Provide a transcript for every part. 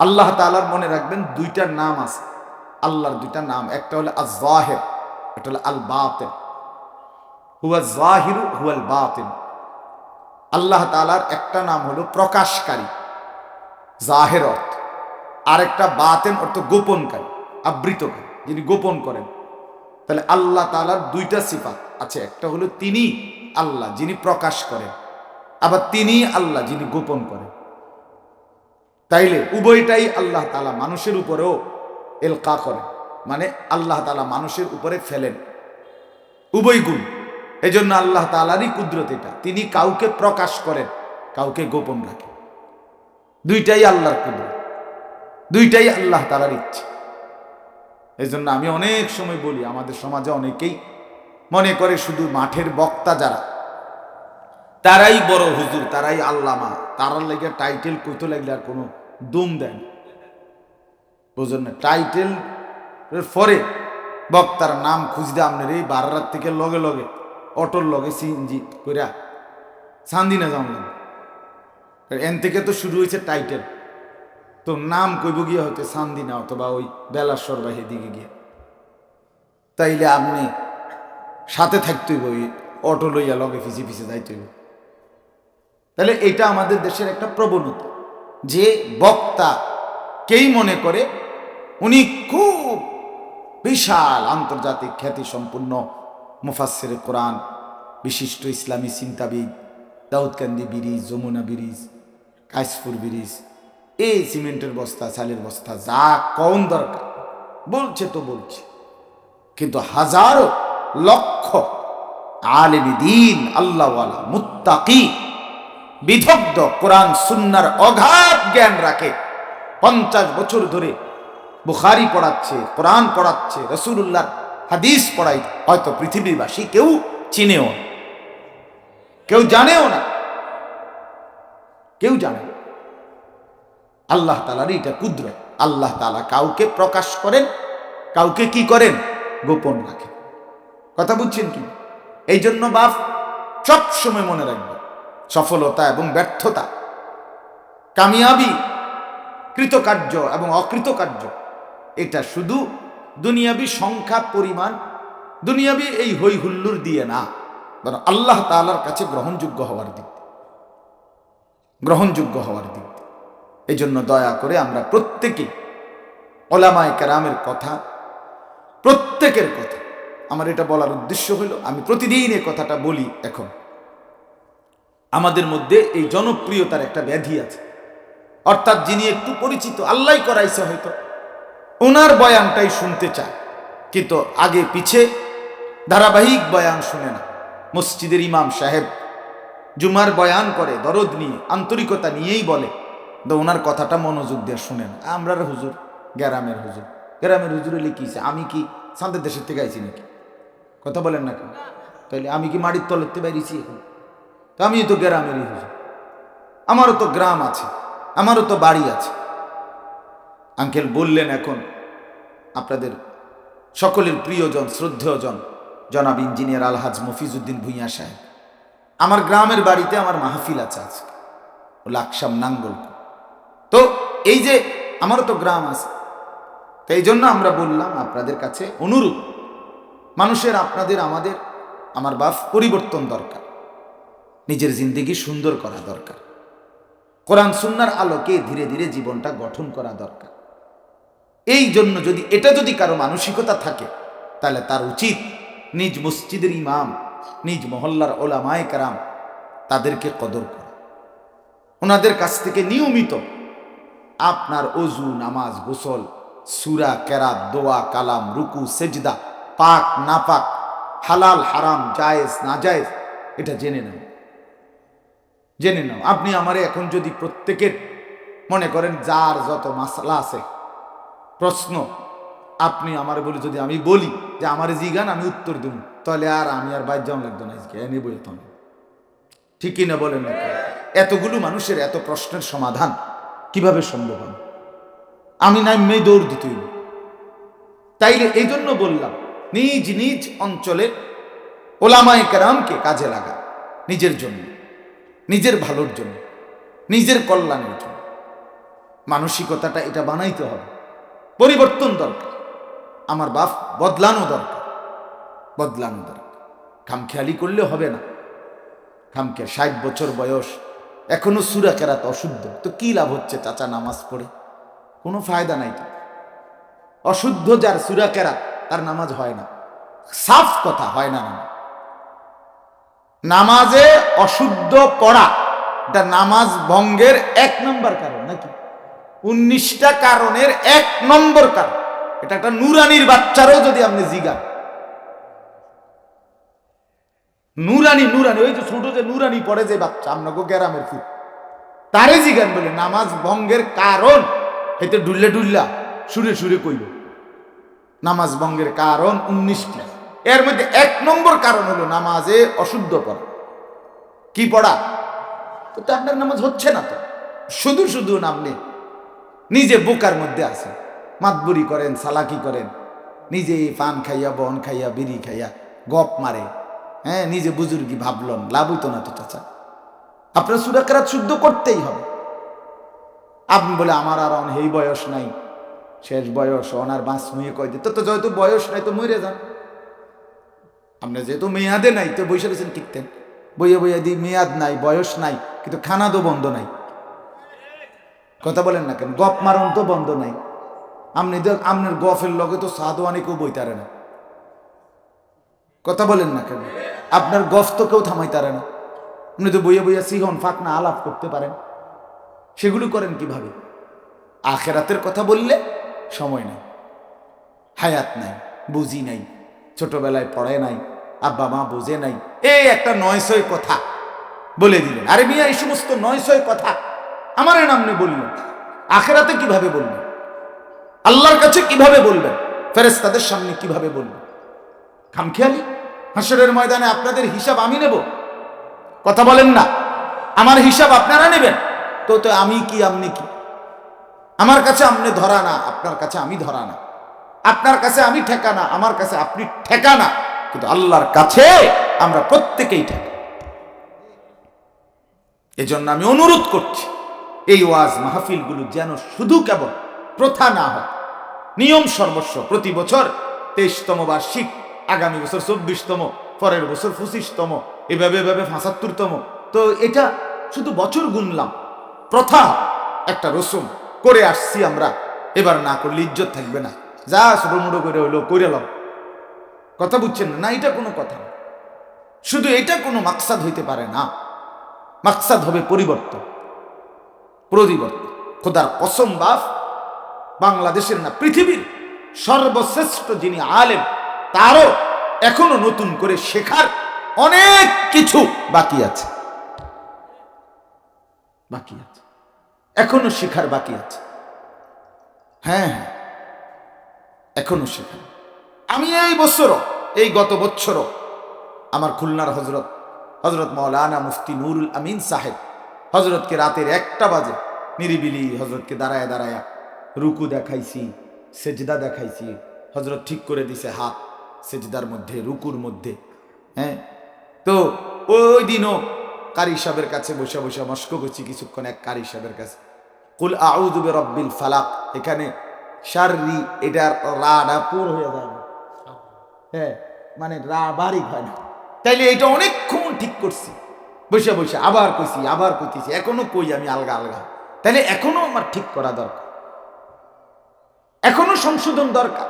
আল্লাহ তালার মনে রাখবেন দুইটার নাম আছে। আল্লাহর দুইটা নাম, একটা হলো আজ জাহের একটা হলো আল বাতেন হুয়া জাহিরু হুয়াল বাতেন আল্লাহ তালার একটা নাম হলো প্রকাশকারী, জাহের অর্থ। আরেকটা বাতেন অর্থ গোপনকারী, আবৃতকারী, যিনি গোপন করেন। তাহলে আল্লাহ তালার দুইটা সিফাত আছে, একটা হলো তিনি আল্লাহ, যিনি প্রকাশ করেন। আবার তিনি আল্লাহ, যিনি গোপন করেন। তাইলে উভয়টাই আল্লাহ তালা মানুষের উপরেও এলকা করে। মানে আল্লাহ তালা মানুষের উপরে ফেলেন। উভয় গুণ। এজন্য আল্লাহ তালারই কুদরত এটা। তিনি কাউকে প্রকাশ করেন, কাউকে গোপন রাখেন। দুইটাই আল্লাহর কুদরত। দুইটাই আল্লাহ তালার ইচ্ছে। এই জন্য আমি অনেক সময় বলি, আমাদের সমাজে অনেকেই মনে করে শুধু মাঠের বক্তা যারা তারাই বড় হুজুর, তারাই আল্লামা। তারার লেগে টাইটেল কইতে লাগলে আর কোনো দুম দেন বুঝলেন না? টাইটেল পরে বক্তার নাম খুঁজতে আপনার এই বারো রাত থেকে লগে লগে, অটোর লগে সিএনজি কইরা সান্দিনা জানলেন। এন থেকে তো শুরু হয়েছে টাইটেল তো নাম কইব গিয়ে হয়তো সান্দিনা অথবা ওই বেলাশ্বর বা দিকে গিয়ে। তাইলে আপনি সাথে থাকতেই ওই অটো লইয়া লগে ফিসে ফিসে যাইতেই তাহলে এটা আমাদের দেশের একটা প্রবণতা যে বক্তা কেই মনে করে, উনি খুব বিশাল আন্তর্জাতিক খ্যাতি সম্পূর্ণ মুফাসের কোরআন, বিশিষ্ট ইসলামী চিন্তাবিদ, Daudkandi bridge, Jamuna bridge Kashpur bridge, এই সিমেন্টের বস্তা, চালের বস্তা, যা কম দরকার, বলছে তো বলছে। কিন্তু হাজারো লক্ষ আলেমি দিন, আল্লাহওয়ালা, মুত্তাকি বিধগ্ধ কোরআন, সুন্নার অগাধ জ্ঞান রাখে। পঞ্চাশ বছর ধরে বুখারি পড়াচ্ছে, কোরআন পড়াচ্ছে রসুল্লাহ হাদিস পড়াই হয়তো পৃথিবীবাসী কেউ চিনেও না। কেউ জানেও না। কেউ জানে। আল্লাহ তালার এটা ক্ষুদ্র আল্লাহ তালা কাউকে প্রকাশ করেন, কাউকে কি করেন? গোপন রাখেন। কথা বুঝছেন কি? এই জন্য বাপ সব সময় মনে রাখবে সফলতা এবং ব্যর্থতা। কামিয়াবি, কৃতকার্য এবং অকৃতকার্য। এটা শুধু দুনিয়াবি সংখ্যা, পরিমাণ। দুনিয়াবি এই হই হুল্লুর দিয়ে না, বরং আল্লাহ তালার কাছে গ্রহণযোগ্য হওয়ার দিক। গ্রহণযোগ্য হওয়ার দিক। এই জন্য দয়া করে আমরা প্রত্যেকে ওলামায় কেরামের কথা, প্রত্যেকের কথা, আমার এটা বলার উদ্দেশ্য হলো, আমি প্রতিদিন এই কথাটা বলি এখন। আমাদের মধ্যে এই জনপ্রিয়তার একটা ব্যাধি আছে। অর্থাৎ যিনি একটু পরিচিত আল্লাহ করাইছে হয়তো। ওনার বয়ানটাই শুনতে চায়, কিন্তু আগে পিছে ধারাবাহিক বয়ান শুনে না। মসজিদের ইমাম সাহেব জুমার বয়ান করে, দরদ নিয়ে, আন্তরিকতা নিয়েই বলে তো ওনার কথাটা মনোযোগ দিয়ে শুনেন। আমরা হুজুর, গ্রামের হুজুর। গ্রামের হুজুরে লিখিছে আমি কি সান্দের দেশের থেকে আইছি নাকি? কথা বলেন না কেন? তাইলে আমি কি মাটির তলতে বাইরেছি এখন? তো আমি তো গ্রামেরই হুজুর আমারও তো গ্রাম আছে, আমারও তো বাড়ি আছে। আঙ্কেল বললেন এখন আপনাদের সকলের প্রিয়জন, শ্রদ্ধেয়জন, জনাব ইঞ্জিনিয়ার আলহাজ মফিজউদ্দিন ভুইয়া সাহেব। আমার গ্রামের বাড়িতে আমার মাহফিল আছে আজকে, ও লাকসাম নাঙ্গল। তো এই যে আমারও তো গ্রাম আছে, তো এই জন্য আমরা বললাম আপনাদের কাছে অনুরূপ মানুষের আপনাদের, আমাদের, আমার বাপ পরিবর্তন দরকার। নিজের জিন্দিগি সুন্দর করা দরকার। কোরআন সুন্নার আলোকে ধীরে ধীরে জীবনটা গঠন করা দরকার। এই জন্য যদি, এটা যদি কারও মানসিকতা থাকে, তাহলে তার উচিত নিজ মসজিদের ইমাম, নিজ মহল্লার ওলামায় কারাম তাদেরকে কদর করা। ওনাদের কাছ থেকে নিয়মিত আপনার অজু, নামাজ, গোসল, সুরা, কেরাত, দোয়া, কালাম, রুকু, সেজদা, পাক, নাপাক, হালাল, হারাম, জায়েজ না জায়েজ এটা জেনে নেন। জেনে নাও। আপনি আমারে এখন যদি প্রত্যেকের মনে করেন যার যত মাসালা আছে, প্রশ্ন, আপনি আমার বলে, যদি আমি বলি যে আমার জিগান আমি উত্তর দেব তাহলে আর আমি আর বাইর যাওয়া লাগতো না আজকে এনে বই তো ঠিকই না বলেন এতগুলো মানুষের এত প্রশ্নের সমাধান কীভাবে সম্ভব হবে? আমি নাই মেয়ে দৌড় দিতে হইব। তাইলে এই জন্য বললাম, নিজ নিজ অঞ্চলের ওলামায় কেরামকে কাজে লাগা, নিজের জন্য। নিজের ভালোর জন্য, নিজের কল্যাণের জন্য। মানসিকতাটা এটা বানাইতে হবে। পরিবর্তন দরকার। আমার বাপ বদলানো দরকার। বদলানো দরকার। খামখেয়ালি করলে হবে না। খামখেয়া ষাট বছর বয়স, এখনও সুরা কেরাত অশুদ্ধ। তো কি লাভ হচ্ছে চাচা নামাজ পড়ে? কোনো ফায়দা নাই তো অশুদ্ধ যার সুরা কেরাত, তার নামাজ হয় না। সাফ কথা হয় না নামাজ। নামাজে অশুদ্ধ পড়া, এটা নামাজ ভঙ্গের এক নম্বর কারণ নাকি? উনিশটা কারণের এক নম্বর কারণ। এটা একটা নুরানির বাচ্চারও যদি আপনি জিগান। নুরানি নুরানি, ওই যে ছোট যে নুরানি পড়ে যে বাচ্চা, আপনাকে গ্যারামের ফুট তারে জিগান বলে, নামাজ ভঙ্গের কারণ এতে ডুল্লে ডুল্লা সুরে সুরে কইল। নামাজ ভঙ্গের কারণ উনিশটি। এর মধ্যে এক নম্বর কারণ হলো নামাজে অশুদ্ধ পড়া। কি পড়া? তো আপনার নামাজ হচ্ছে না তো। শুধু শুধু আপনি নিজে বোকার মধ্যে আছে মাতবুরি করেন, সালাকি করেন। নিজে পান খাইয়া, বন খাইয়া, বিড়ি খাইয়া গপ মারে। হ্যাঁ নিজে বুজুর্গি ভাবলন লাভ হইতো না তো চাচা। আপনার সুরাকেরাত শুদ্ধ করতেই হবে। আপনি বলে, আমার আর অন এই বয়স নাই। শেষ বয়স, অনার বাঁচ মুয়ে কয় দিত তো যেহেতু বয়স নাই, তো মরে যান। আপনি যেহেতু মেয়াদে নাই, তো বসে রয়েছেন টিকতেন বইয়ে বইয়ে দি, মেয়াদ নাই, বয়স নাই, কিন্তু খানা তো বন্ধ নাই। কথা বলেন না কেন? গপ মারণ তো বন্ধ নাই। আপনি তো, আপনার গফের লগে তো সাদওয়ানি কেউ বইতারে না। কথা বলেন না কেন? আপনার গফ তো কেউ থামাইতারে না। আপনি তো বইয়ে বইয়া সিহন, ফাঁকনা আলাপ করতে পারেন। সেগুলো করেন কীভাবে? আখেরাতের কথা বললে সময় নেই। হায়াত নাই, বুঝি নাই, ছোটবেলায় পড়ে নাই। আব্বা মা বোঝে নাই, এই একটা নয়শয় কথা বলে দিলেন। আরে মিয়া, এই সমস্ত নয়শয় কথা আমার নামনে বললেন। আখেরাতে কীভাবে বলবেন? আল্লাহর কাছে কীভাবে বলবেন? ফেরেস তাদের সামনে কীভাবে বলবেন? খামখেয়ালি, হাসরের ময়দানে আপনাদের হিসাব আমি নেব। কথা বলেন না, আমার হিসাব আপনারা নেবেন। তো তো আমি কি, আপনি কি? আমার কাছে আপনি ধরা না, আপনার কাছে আমি ধরা না। আপনার কাছে আমি ঠেকানা আমার কাছে আপনি ঠেকানা কিন্তু আল্লাহর কাছে আমরা প্রত্যেকেই ঠেকা এজন্য আমি অনুরোধ করছি, এই ওয়াজ মাহফিলগুলো যেন শুধু কেবল প্রথা না হয়। নিয়ম সর্বস্ব প্রতি বছর তেইশতম বার্ষিক, আগামী বছর চব্বিশতম, পরের বছর পঁচিশতম, এভাবে এভাবে পঁচাত্তরতম। তো এটা শুধু বছর গুনলাম, প্রথা একটা রসুম করে আসছি আমরা। এবার না করলে ইজ্জত থাকবে না। যা ছোটমুটো করে হইল করে লাম কথা বুঝছেন না? এটা কোনো কথা। শুধু এটা কোনো মাকসাদ হইতে পারে না। মাকসাদ হবে পরিবর্তন। পরিবর্তন খোদার কসম বাফ বাংলাদেশের না, পৃথিবীর সর্বশ্রেষ্ঠ যিনি আলেম, তারও এখনও নতুন করে শেখার অনেক কিছু বাকি আছে। বাকি আছে। এখনও শেখার বাকি আছে। হ্যাঁ হ্যাঁ। এখনও শেখার। আমি এই বছরও, এই গত বছরও আমার খুলনার হজরত হজরত মৌলানা মুফতি নুরুল আমিন সাহেব হজরতকে রাতের একটা বাজে নিরিবিলি হজরতকে দাঁড়ায় দাঁড়ায়া রুকু দেখাইছি, সেজদা দেখাইছি। হজরত ঠিক করে দিছে হাত সেজদার মধ্যে, রুকুর মধ্যে। হ্যাঁ? তো ওই দিনও কারি সাহেবের কাছে বসে বসে মস্ক করছি কিছুক্ষণ এক কারি সাহেবের কাছে। কুল আউদুবে রব্বিল ফালাক। এখানে শাররি এটার রাডা পুর হয়ে যায়। হ্যাঁ মানে বারিক হয় না। তাইলে এটা অনেকক্ষণ ঠিক করছি। বসে বসে, আবার কইছি, আবার কইতেছি, এখনও কই আমি আলগা আলগা। তাইলে এখনও আমার ঠিক করা দরকার। এখনও সংশোধন দরকার।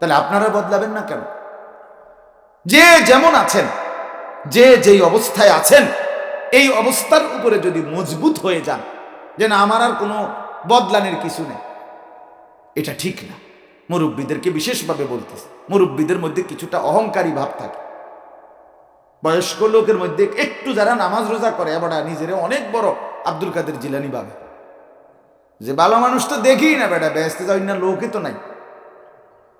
তাহলে আপনারা বদলাবেন না কেন? যে যেমন আছেন, যে যেই অবস্থায় আছেন, এই অবস্থার উপরে যদি মজবুত হয়ে যান, যে না, আমার আর কোনো বদলানের কিছু নেই, এটা ঠিক না। মুরব্বীদেরকে বিশেষভাবে বলতেছে। মুরব্বীদের মধ্যে কিছুটা অহংকারী ভাব থাকে। বয়স্ক লোকের মধ্যে একটু যারা নামাজ রোজা করে, এবার নিজের অনেক বড় আব্দুল কাদের জিলানি ভাবে। যে ভালো মানুষ তো দেখি না বেটা, ব্যস্ত যাই না লোকে তো নাই।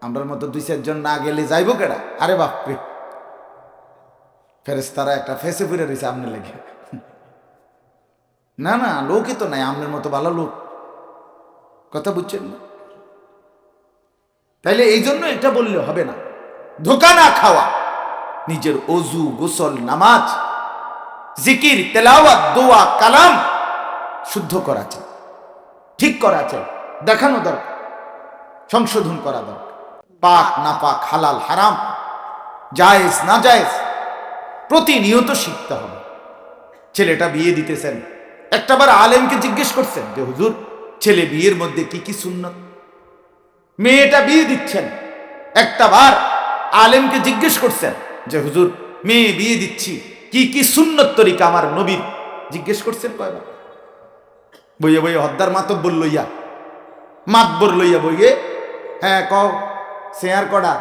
আমরার মতো দুই চারজন না গেলে যাইবো কেডা? আরে বাপরে। ফেরেস্তারা একটা ফেসে ফিরে রয়েছে আমনে লেগে। না না, লোকই তো নাই, আমনের মতো ভালো লোক। কথা বুঝছেন না? তাইলে এই জন্য এটা বললে হবে না। ধোকা না খাওয়া, নিজের অজু, গোসল, নামাজ, জিকির, তেলাওয়াত, দোয়া, কালাম শুদ্ধ করা চাই, ঠিক করা চাই, দেখানো দরকার, সংশোধন করা দরকার। পাক না পাক হালাল, হারাম, জায়েজ না জায়েজ প্রতিনিয়ত শিখতে হবে। ছেলেটা বিয়ে দিতেছেন, একটাবার আলেমকে জিজ্ঞেস করছেন, যে হুজুর, ছেলে বিয়ের মধ্যে কি কি সুন্নত? মেয়েটা বিয়ে দিচ্ছেন। একটা বার আলেমকে জিজ্ঞেস করছেন যে, হুজুর, মেয়ে বিয়ে দিচ্ছি। কি কি সুন্নত তরিকা আমার নবীর? জিজ্ঞেস করছেন কয়বার। বইয়ে বইয়ে হদ্দার মাতব্বর লইয়া মাতবর লইয়া বইয়ে হ্যাঁ কও, শেয়ার কটা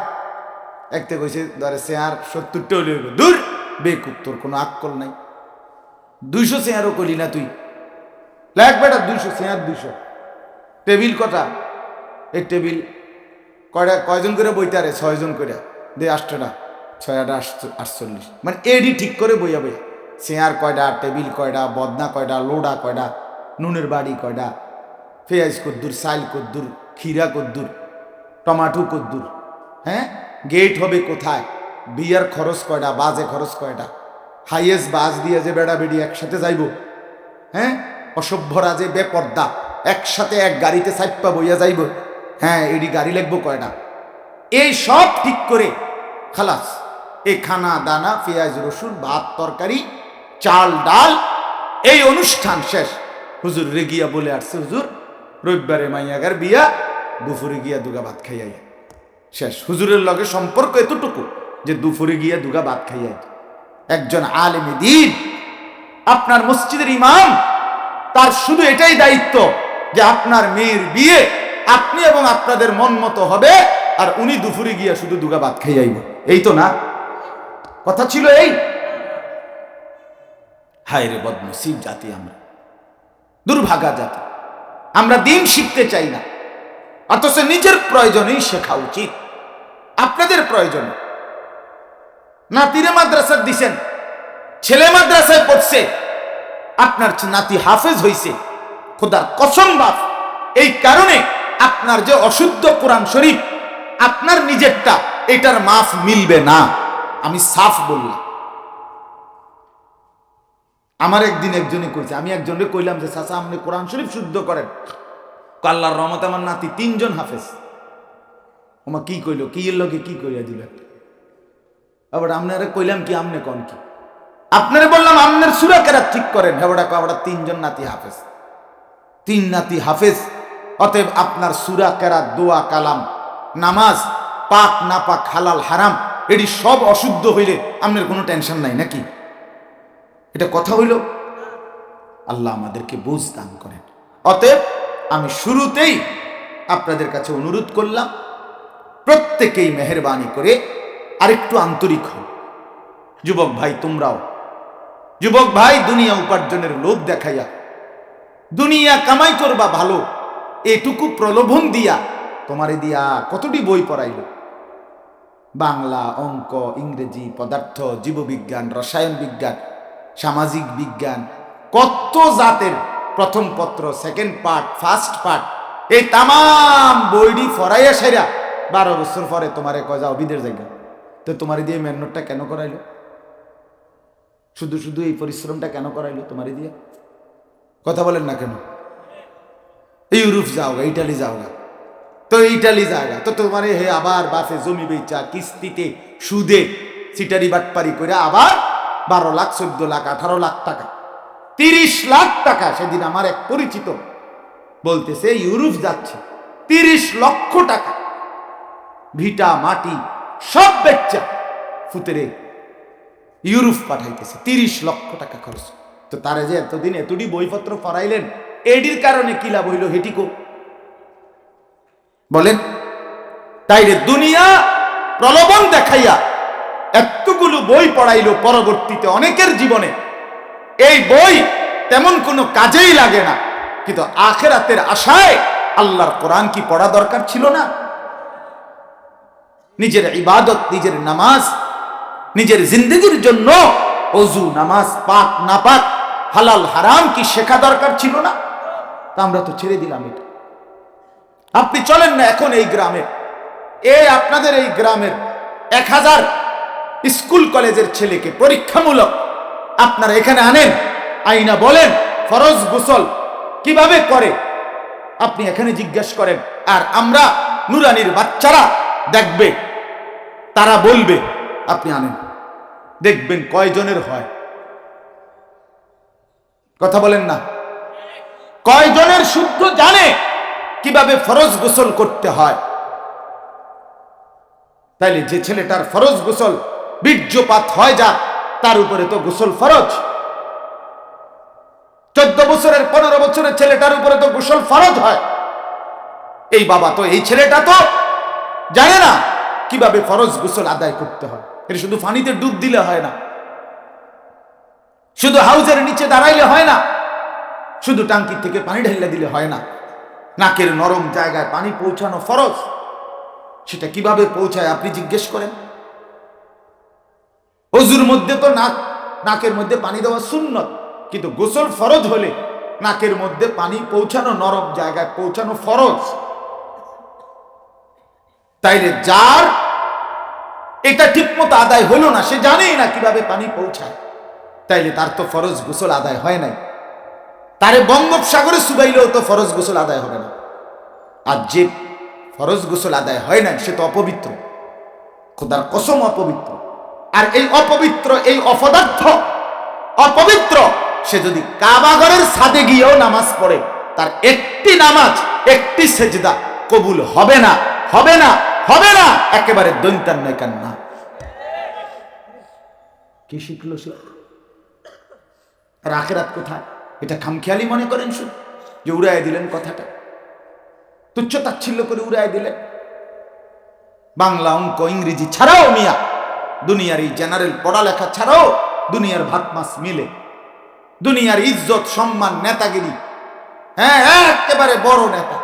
একতে কইছে, ধরে শেয়ার সত্তরটা হইলে। দূর বেকুব, তোর কোনো আক্কল নাই। দুইশো শেয়ারও করলি না তুই। লেখ বেটা, দুইশো, শেয়ার দুইশো। টেবিল কটা? এই টেবিল। কয়টা, কয়জন করে বইতে আরে ছয়জন করে। দে আটটা ছয় আটা আটচল্লিশ। মানে এডি ঠিক করে বইয়া বইয়া চেয়ার কয়টা, টেবিল কয়টা, বদনা কয়টা, লোডা কয়টা, নুনের বাড়ি কয়টা পেঁয়াজ কদ্দুর, সাইল কদ্দুর, ক্ষীরা কদ্দুর, টমাটো কদ্দুর হ্যাঁ? গেট হবে কোথায়? বিয়ার খরচ কয়টা, বাজে খরচ কয়টা? হাইয়েস্ট বাস দিয়ে যে বেড়া বেড়ি একসাথে যাইব হ্যাঁ? অসভ্যরা যে বেপর্দা। একসাথে এক গাড়িতে সাইপ্পা বইয়া যাইব। হ্যাঁ এডি গাড়ি লাগবো কয়টা? এই সব ঠিক করে খালাস, এই খানা, দানা, পেঁয়াজ, রসুন, ভাত, তরকারি, চাল, ডাল, এই অনুষ্ঠান শেষ। হুজুর রে গিয়া বলে আসছে, হুজুর, রবিবারে মাইয়াগার বিয়া, দুপুরে গিয়া দুগা ভাত খাইয়াই। শেষ। হুজুরের লগে সম্পর্ক এতটুকু যে দুপুরে গিয়া দুগা ভাত খাইয়াই। একজন আলেমে দিন, আপনার মসজিদের ইমাম, তার শুধু এটাই দায়িত্ব যে আপনার মেয়ের বিয়ে আপনি এবং আপনাদের মন মতো হবে, আর উনি দুপুরে গিয়া শুধু দুগা ভাত খাই যাইব এই তো না? কথা ছিল এই? হায় রে বদনসিব জাতি আমরা। দুর্ভাগা জাতি। আমরা দিন শিখতে চাই না। অথচ নিজের প্রয়োজনেই শেখা উচিত। আপনাদের প্রয়োজনে। নাতিরে মাদ্রাসা দিছেন। ছেলে মাদ্রাসায় পড়ছে। আপনার নাতি হাফেজ হইছে। খোদার কসম বাপ। এই কারণে আপনার যে অশুদ্ধ কোরআন শরীফ, আপনার নিজেরটা, এটার মাফ মিলবে না। আমি সাফ বললাম। আমার একদিন একজনে কইছে, আমি একজনকে কইলাম যে, চাচা, আপনি কোরআন শরীফ শুদ্ধ করেন। কাল্লার রহমত আমার নাতি তিনজন হাফেজ। ওমা কি কইলো? কি লগে কি কইয়া দিল আবার আপনারা কইলাম কি আমনে কন কি? আপনারে বললাম আমনের সুরা কেরা ঠিক করেন। হেবড়া কাবড়া তিনজন নাতি হাফেজ। তিন নাতি হাফেজ। অতএব আপনার সুরা কেরা দোয়া, কালাম, নামাজ, পাক না পাক হালাল, হারাম, এটি সব অশুদ্ধ হইলে আপনার কোনো টেনশন নাই, নাকি? এটা কথা হইল। আল্লাহ আমাদেরকে বুঝ দান করেন। অতএব আমি শুরুতেই আপনাদের কাছে অনুরোধ করলাম, প্রত্যেকেই মেহরবানি করে আরেকটু আন্তরিক হন। যুবক ভাই, তোমরাও। যুবক ভাই, দুনিয়া উপার্জনের লোভ দেখাইয়া, দুনিয়া কামাই করবা ভালো এটুকু প্রলোভন দিয়া তোমারে দিয়া কতটি বই পড়াইল? বাংলা, অঙ্ক, ইংরেজি, পদার্থ, জীববিজ্ঞান, রসায়ন বিজ্ঞান, সামাজিক বিজ্ঞান, কত জাতের প্রথম পত্র সেকেন্ড পার্ট ফার্স্ট পার্ট এই তাম বইটি ফরাইয়া সেরা বারো বছর পরে তোমারে কজা অবিদের জায়গা তো তোমারে দিয়ে মেহনতটা কেন করাইলো? শুধু শুধু এই পরিশ্রমটা কেন করাইলো তোমারে দিয়ে? কথা বলেন না কেন? ইউরোপ যাও গা ইটালি যাও গা তো ইটালি যাগা তো তোমার হে আবার বাসে জমি বেচা, কিস্তিতে সুদে সিটারি বাটপারি করে আবার বারো লাখ, চোদ্দ লাখ, আঠারো লাখ টাকা। তিরিশ লাখ টাকা সেদিন আমার এক পরিচিত বলতেছে, ইউরোপ যাচ্ছে। তিরিশ লক্ষ টাকা। ভিটা, মাটি সব বেচা ফুতেরে ইউরোপ পাঠাইতেছে, তিরিশ লক্ষ টাকা খরচ। তো তারা যে এতদিন এতটি বইপত্র ফরাইলেন এডির কারণে কি লাভ হইল হেটিকো? বলেন, তাইরে দুনিয়া প্রলোভন দেখাইয়া এতগুলো বই পড়াইলো পরবর্তীতে অনেকের জীবনে। এই বই তেমন কোনো কাজেই লাগে না, কিন্তু আখেরাতের আশায় আল্লাহর কোরআন কি পড়া দরকার ছিল না? নিজের ইবাদত, নিজের নামাজ, নিজের জিন্দগির জন্য অজু, নামাজ পাক না পাক হালাল, হারাম কি শেখা দরকার ছিল না? তা আমরা তো ছেড়ে দিলাম এটা। আপনি চলেন না এখন এই গ্রামে। এই আপনাদের এই গ্রামের এক হাজার স্কুল কলেজের ছেলেকে পরীক্ষামূলক আপনারা এখানে আনেন, আইনা বলেন, ফরজ গোসল কীভাবে করে? আপনি এখানে জিজ্ঞেস করেন, আর আমরা নুরানির বাচ্চারা দেখবে, তারা বলবে, আপনি আনেন। দেখবেন কয়জনের হয়। কথা বলেন না। কয়জনের শুদ্ধ জানে? কীভাবে ফরজ গোসল করতে হয়? তাইলে যে ছেলেটার ফরজ গোসল বীর্যপাত হয় যা তার উপরে তো গোসল ফরজ। চোদ্দ বছরের পনেরো বছরের ছেলেটার উপরে তো গোসল ফরজ হয়। এই বাবা তো, এই ছেলেটা তো জানে না কীভাবে ফরজ গোসল আদায় করতে হয়। এটা শুধু পানিতে ডুব দিলে হয় না। শুধু হাউজের নিচে দাঁড়াইলে হয় না। শুধু টাঙ্কি থেকে পানি ঢেলে দিলে হয় না। নাকের নরম জায়গায় পানি পৌঁছানো ফরজ। সেটা কীভাবে পৌঁছায় আপনি জিজ্ঞেস করেন? অজুর মধ্যে তো নাক, নাকের মধ্যে পানি দেওয়া সুন্নত, কিন্তু গোসল ফরজ হলে নাকের মধ্যে পানি পৌঁছানো নরম জায়গায় পৌঁছানো ফরজ। তাইলে যার এটা ঠিক মতো আদায় হলো না, সে জানেই না কীভাবে পানি পৌঁছায়। তাইলে তার তো ফরজ গোসল আদায় হয় নাই। তারে বঙ্গোপসাগরে সুবাইলেও তো ফরজ গোসল আদায় হবে না। আর যে ফরজ গোসল আদায় হয় না, সে তো অপবিত্র। খোদার কসম অপবিত্র। আর এই অপবিত্র, এই অপদার্থ অপবিত্র, সে যদি কাবাগরের সাদে গিয়েও নামাজ পড়ে, তার একটি নামাজ, একটি সেজদা কবুল হবে না হবে না হবে না, একেবারে দৈন্তার নয়কার না কি শিখলো সে আর কোথায়? এটা খামখেয়ালি মনে করেন শুধু, যে উড়াই দিলেন কথাটা। তুচ্ছ তাচ্ছিল্য করে উড়াই দিলেন। বাংলা অঙ্ক ইংরেজি ছাড়াও মিয়া, দুনিয়ার এই জেনারেল পড়ালেখা ছাড়াও দুনিয়ার ভাত মাছ মিলে। দুনিয়ার ইজ্জত, সম্মান, নেতাগিরি হ্যাঁ একেবারে বড় নেতা।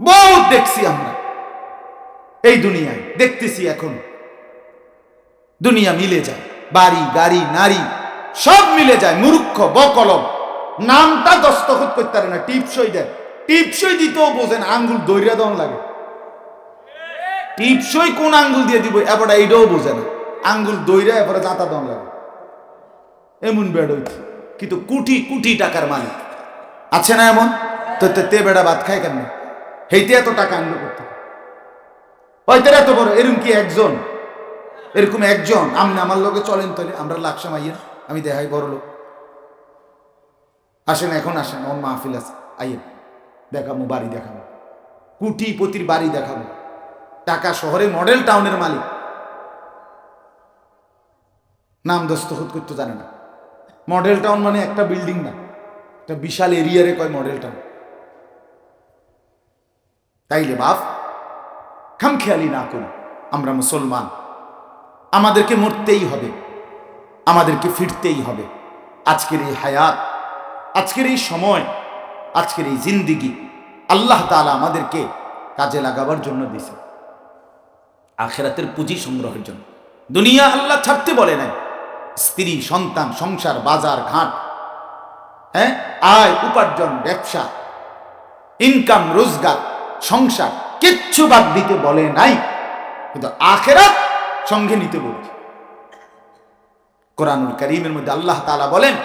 বহুত দেখছি আমরা এই দুনিয়ায়, দেখতেছি এখন। দুনিয়া মিলে যায়, বাড়ি, গাড়ি, নারী সব মিলে যায়, মূর্খ, বকলম। নামটা দস্তখত করতে পারে না, টিপসই দেয়। টিপসই দিতেও বোঝেন আঙ্গুল দৈর্য দম লাগে। টিপসই কোন আঙ্গুল দিয়ে দিব, এবার এইটাও বোঝে না। আঙ্গুল দৈরা এবারে জাতা দম লাগে। এমন বেড কিন্তু কোটি কোটি টাকার মালিক। আছে না এমন? তো তে- বেড়া ভাত খায় কেন হেইতে এত টাকা আনলো করতে হয়তো এত বড়, এরকম কি একজন? এরকম একজন? আপনি আমার লোকে চলেন তাহলে, আমরা আইয়েন আমি দেখাই বড় লোক। আসেন, এখন আসেন ওর মাহফিল আছে। আইয়েন, দেখাবো, বাড়ি দেখাবো। কুটিপতির বাড়ি দেখাবো। ঢাকা শহরে মডেল টাউনের মালিক। নাম দস্তখত করতে জানে না। মডেল টাউন মানে একটা বিল্ডিং না। একটা বিশাল এরিয়ারে কয় মডেল টাউন তাইলে বাপ, খামখেয়ালি না করি আমরা মুসলমান। আমাদেরকে মরতেই হবে। আমাদেরকে ফিরতেই হবে। আজকের এই হায়াত, আজকের এই সময়, আজকের এই জিন্দিগি আল্লাহ তাআলা আমাদেরকে কাজে লাগাবার জন্য দিছে আখেরাতের পুঁজি সংগ্রহের জন্য। দুনিয়া আল্লাহ ছাড়তে বলে নাই। স্ত্রী, সন্তান, সংসার, বাজার, ঘাট হ্যাঁ? আয়, উপার্জন, ব্যবসা, ইনকাম, রোজগার, সংসার, কিচ্ছু বাদ দিতে বলে নাই। কিন্তু আখেরাত সঙ্গে নিতে বলছে। কোরআনুল করিমের মধ্যে আল্লাহ তালা বলেন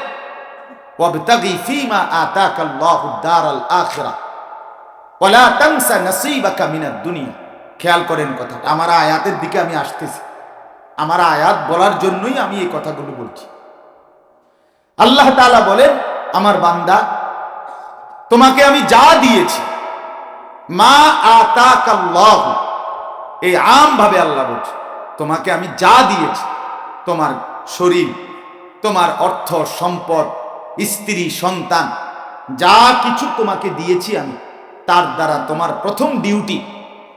খেয়াল করেন কথাটা, আমার আয়াতের দিকে আমি আসতেছি। আমার আয়াত বলার জন্যই আমি এই কথাগুলো বলছি। আল্লাহ তাআলা বলেন, আমার বান্দা, তোমাকে আমি যা দিয়েছি, মা আতাকাল্লাহু, এই আম ভাবে আল্লাহ বলছে, তোমাকে আমি যা দিয়েছি, তোমার শরীর, তোমার অর্থ, সম্পদ, স্ত্রী, সন্তান, যা কিছু তোমাকে দিয়েছি আমি, তার দ্বারা তোমার প্রথম ডিউটি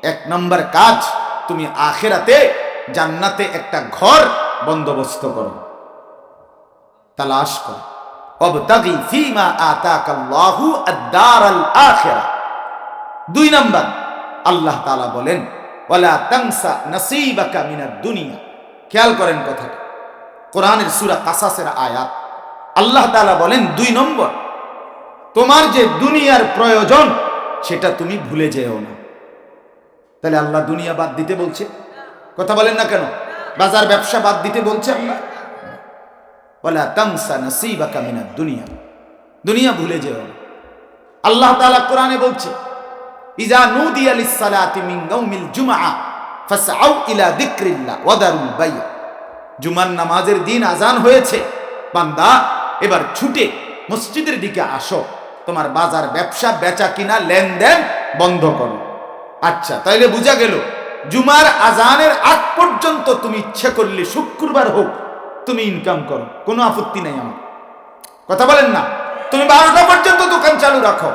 এক নম্বর কাজ, তুমি আখেরাতে জান্নাতে একটা ঘর বন্দোবস্ত করো। তালাশ করো। অবতাগি ফিমা আতাকাল্লাহু আদ-দারাল আখিরা। দুই নাম্বার, আল্লাহ তাআলা বলেন, ওয়ালা তানসা নসীবাকা মিনাদ দুনিয়া খেয়াল করেন কথাটা। কোরআনের সূরা কাসাসের আয়াত। আল্লাহ তালা বলেন, দুই নম্বর, তোমার যে দুনিয়ার প্রয়োজন, সেটা তুমি ভুলে যেও না। তাহলে আল্লাহ দুনিয়া বাদ দিতে বলছে? কথা বলেন না কেন? বাজার ব্যবসা বাদ দিতে বলছে আল্লাহ? ওয়ালা তানসা নসীবাকা মিনাদ দুনিয়া। দুনিয়া ভুলে যেও না। আল্লাহ তালা কোরআনে বলছে ইজা নুদিয়া লিস-সালাতি মিন ইয়াউমিল জুমআ ফাসআউ ইলা যিকরিল্লাহ ওয়া দারুল বাই জুমার নামাজের দিন আজান হয়েছে। বান্দা, এবার ছুটে মসজিদের দিকে আসো। তোমার বাজার ব্যবসা, বেচা কিনা, লেনদেন বন্ধ করো। আচ্ছা তাইলে বোঝা গেল, জুমার আজানের আগ পর্যন্ত তুমি ইচ্ছে করলে শুক্রবার হোক, তুমি ইনকাম করো। কোনো আপত্তি নাই আমার। কথা বলেন না। তুমি বারোটা পর্যন্ত দোকান চালু রাখো।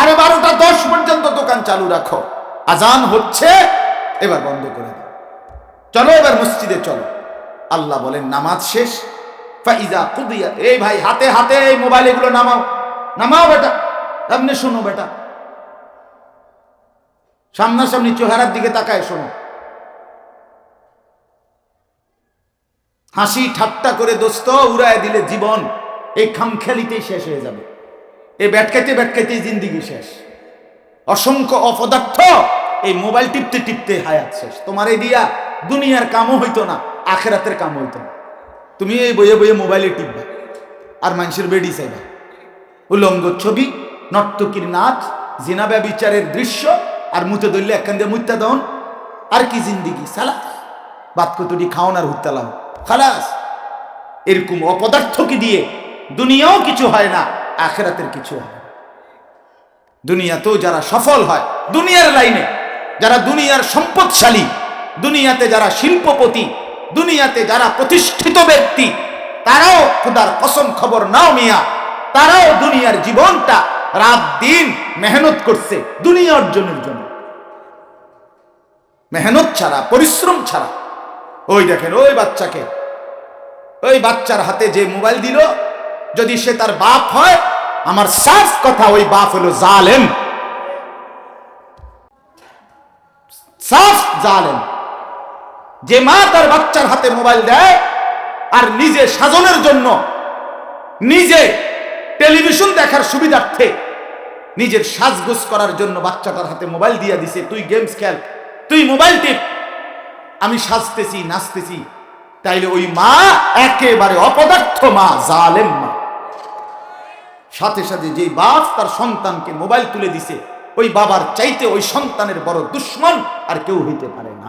আরে বারোটা দশ পর্যন্ত দোকান চালু রাখো। আজান হচ্ছে, এবার বন্ধ করে দাও। চলো এবার মসজিদে চলো। আল্লাহ বলেন, নামাজ শেষ? ফাইজা কুদিয়া এই ভাই, হাতে হাতে এই মোবাইল এগুলো নামাও। নামাও বেটা, সামনে শোনো বেটা। সামনাসামনি চেহারার দিকে তাকায় শোনো। হাসি ঠাট্টা করে দোস্ত উড়ায় দিলে জীবন, এই খামখেয়ালিতেই শেষ হয়ে যাবে। এই ব্যাটকাইতে, ব্যাটকাইতেই জিন্দিগি শেষ। অসংখ্য অপদার্থ এই মোবাইল টিপতে টিপতে হায়াত শেষ। তোমার এই দিয়া দুনিয়ার কামও হইতো না। আখেরাতের কাম হইতো। তুমি এই বইয়ে বইয়ে মোবাইলে টিপবা, আর মানুষের বেডি চাইবা উলঙ্গ ছবি, নর্তকীর নাচ জিনাবা বিচারের দৃশ্য, আর মুতে ধরলে একখান দিয়ে মুত্যা দন আর কি জিন্দিগি সালাস বাত কতটি খাওন আর হুত্তালাম খালাস। এরকম অপদার্থকে দিয়ে দুনিয়াও কিছু হয় না, আখেরাতের কিছু হয় দুনিয়াতেও যারা সফল হয়, দুনিয়ার লাইনে, যারা দুনিয়ার সম্পদশালী, দুনিয়াতে যারা শিল্পপতি দুনিয়াতে যারা প্রতিষ্ঠিত ব্যক্তি, তারাও খুদার কসম খবর নাও মিয়া, তারাও দুনিয়ার জীবনটা রাত দিন মেহনত করছে, দুনিয়া অর্জনের জন্য। মেহনত ছাড়া, পরিশ্রম ছাড়া। ওই দেখেন, ওই বাচ্চাকে, ওই বাচ্চার হাতে যে মোবাইল দিল, যদি সে তার বাপ হয়, আমার সাফ কথা, ওই বাপ হলো জালেম। সাফ জালেম। যে মা তার বাচ্চার হাতে মোবাইল দেয় আর নিজে সাজনের জন্য নিজে টেলিভিশন দেখার সুবিধার্থে নিজের সাজগোজ করার জন্য বাচ্চাটার হাতে মোবাইল দিয়ে দিছে, তুই গেমস খেল, তুই মোবাইল টিপ, আমি সাজতেছি, নাচতেছি। তাইলে ওই মা একেবারে অপদার্থ মা, জালেম মা। সাথে সাথে যেই বাপ তার সন্তানকে মোবাইল তুলে দিছে, ওই বাবার চাইতে ওই সন্তানের বড় দুশ্মন আর কেউ হইতে পারে না।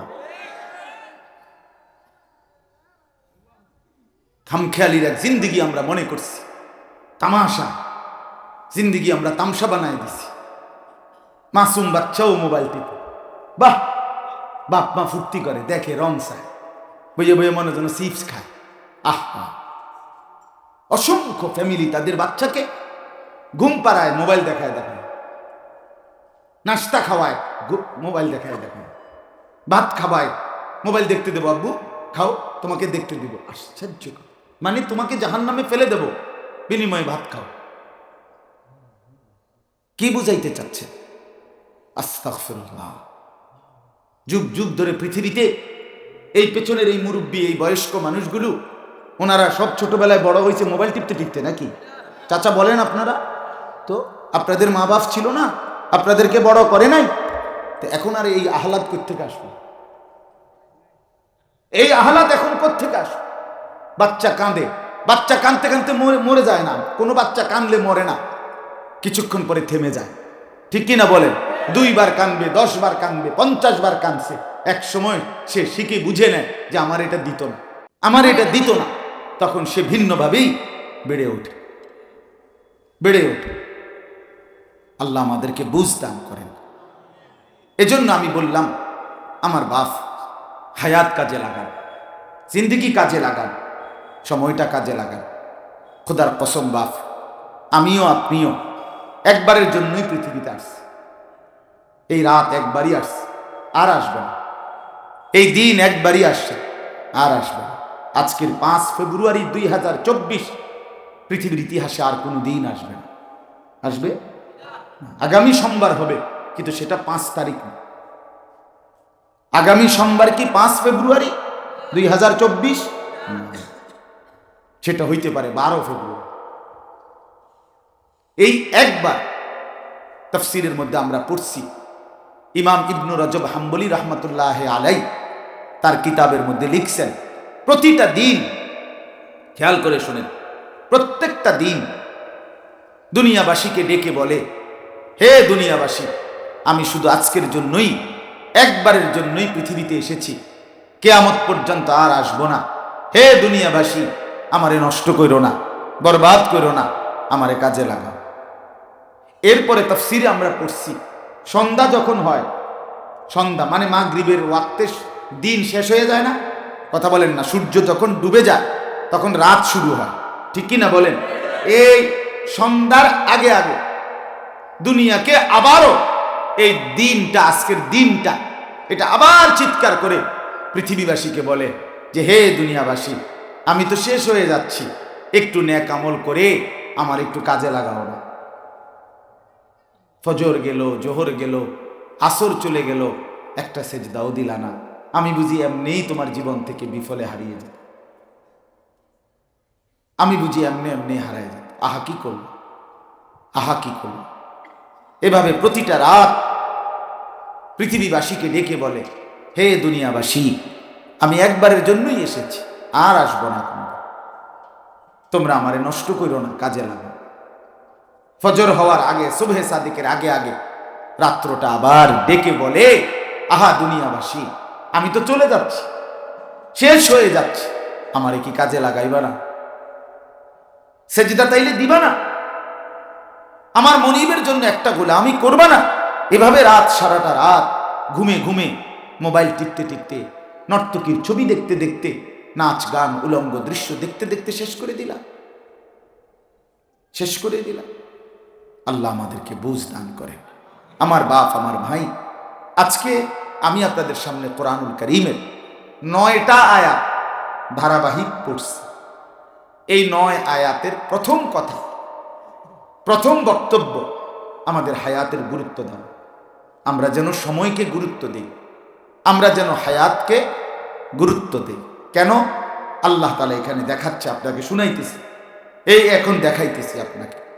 খামখেয়ালির এক জিন্দিগি আমরা মনে করছি। তামাশা। জিন্দিগি আমরা তামসা বানায় দিছি। মাসুম বাচ্চাও মোবাইল টিপে। বাহ! বাপ মা ফুর্তি করে, দেখে রং চায়। বইয়ে বইয়ে মনে যেন চিপস খায়। আহা! অসংখ্য ফ্যামিলি তাদের বাচ্চাকে ঘুম পাড়ায়, মোবাইল দেখায় দেখায়। নাস্তা খাওয়ায় মোবাইল দেখায় দেখায়। ভাত খাওয়ায়, মোবাইল দেখতে দেবো, আব্বু। খাও, তোমাকে দেখতে দিব। আশ্চর্য মানে তোমাকে জাহান নামে ফেলে দেব। বিনিময়ে ভাত খাও। কি বুঝাইতে চাচ্ছে? আস্তাগফিরুল্লাহ। যুগ যুগ ধরে পৃথিবীতে এই পেছনের এই মুরব্বী, এই বয়স্ক মানুষগুলো, ওনারা সব ছোটবেলায় বড় হয়েছে, মোবাইল টিপতে টিপতে নাকি? চাচা বলেন আপনারা? তো আপনাদের মা বাপ ছিল না? আপনাদেরকে বড় করে নাই? তো এখন আর এই আহ্লাদ কোথেকে আসবে? এই আহ্লাদ এখন কোথেকে আসবে? বাচ্চা কাঁদে। বাচ্চা কাঁদতে কাঁদতে মরে যায় না। কোনো বাচ্চা কাঁদলে মরে না। কিছুক্ষণ পরে থেমে যায়। ঠিক কিনা বলেন? দুইবার কাঁদবে দশ বার কানবে পঞ্চাশ বার কানছে এক সময় সে শিখে বুঝে নেয় যে আমার এটা দিত না। আমার এটা দিত না। তখন সে ভিন্নভাবেই বেড়ে ওঠে। বেড়ে ওঠে। আল্লাহ আমাদেরকে বুঝ দান করেন। এজন্য আমি বললাম, আমার বাপ হায়াত কাজে লাগান। জিন্দিগি কাজে লাগান। সময়টা কাজে লাগান। খোদার কসম বাপ, আমিও আপনিও একবারের জন্যই পৃথিবীতে আসছি। এই রাত একবারই আসছে, আর আসবে না। এই দিন একবারই আসছে, আর আসবে না। আজকের পাঁচ ফেব্রুয়ারি দুই হাজার চব্বিশ, পৃথিবীর ইতিহাসে আর কোনো দিন আসবে না। আসবে? আগামী সোমবার হবে, কিন্তু সেটা পাঁচ তারিখ না। আগামী সোমবার কি পাঁচ ফেব্রুয়ারি দুই হাজার চব্বিশ? সেটা হইতে পারে বারো ফেব্রুয়ারি। এই একবার তফসিরের মধ্যে আমরা পড়ছি, ইমাম ইবনু রজব হাম্বলি রহমতুল্লাহ আলাই তার কিতাবের মধ্যে লিখছেন, প্রতিটা দিন, খেয়াল করে শোনেন, প্রত্যেকটা দিন দুনিয়াবাসীকে ডেকে বলে, হে দুনিয়াবাসী, আমি শুধু আজকের জন্যই, একবারের জন্যই পৃথিবীতে এসেছি, কেয়ামত পর্যন্ত আর আসব না। হে দুনিয়াবাসী আমারে নষ্ট করো না, বরবাদ করো না, আমারে কাজে লাগাও। এরপরে তফসিরে আমরা পড়ছি, সন্ধ্যা যখন হয়, সন্ধ্যা মানে মাগরিবের ওয়াক্তে দিন শেষ হয়ে যায় না, কথা বলেন না, সূর্য যখন ডুবে যায়, তখন রাত শুরু হয়, ঠিক কি না বলেন? এই সন্ধ্যার আগে আগে দুনিয়াকে আবারও এই দিনটা, আজকের দিনটা, এটা আবার চিৎকার করে পৃথিবীবাসীকে বলে যে, হে দুনিয়াবাসী আমি তো শেষ হয়ে যাচ্ছি। একটু ন্যাক আমল করে আমার একটু কাজে লাগাও না। ফজর গেল, জোহর গেল, আসর চলে গেল, একটা সেজদাও দিলা না। আমি বুঝি এমনিই তোমার জীবন থেকে বিফলে হারিয়ে যেত আমি বুঝি এমনি এমনি হারাই যেত আহা, কি করল আহা, কি করল এভাবে প্রতিটা রাত পৃথিবীবাসীকে ডেকে বলে, হে দুনিয়াবাসী, আমি একবারের জন্যই এসেছি। আর আসব না তোমরা। আমারে নষ্ট করো না, কাজে লাগো। ফজর হওয়ার আগে শুভে সাদিকের আগে আগে রাত্রটা আবার ডেকে বলে, আহা দুনিয়াবাসী, আমি তো চলে যাচ্ছি, শেষ হয়ে যাচ্ছি, আমারে কি কাজে লাগাইবা না? সেজদা তাইলে দিবা না? আমার মনিবের জন্য একটা গোলা আমি করবা না? এভাবে রাত, সারাটা রাত ঘুমে ঘুমে মোবাইল টিপতে টিপতে, নর্তকীর ছবি দেখতে দেখতে নাচ, গান, উলঙ্গ দৃশ্য দেখতে দেখতে শেষ করে দিলাম শেষ করে দিলাম আল্লাহ আমাদেরকে বুঝ দান করেন। আমার বাপ, আমার ভাই, আজকে আমি আপনাদের সামনে কোরআনুল করিমের নয়টা আয়াত ধারাবাহিক পড়ছি। এই নয় আয়াতের প্রথম কথা, প্রথম বক্তব্য আমাদের হায়াতের গুরুত্ব দাও। আমরা যেন সময়কে গুরুত্ব দিই, আমরা যেন হায়াতকে গুরুত্ব দিই। কেন? আল্লাহ তালা এখানে দেখাচ্ছে আপনাকে শুনাইতেছে। এই এখন দেখাইতেছি আপনাকে।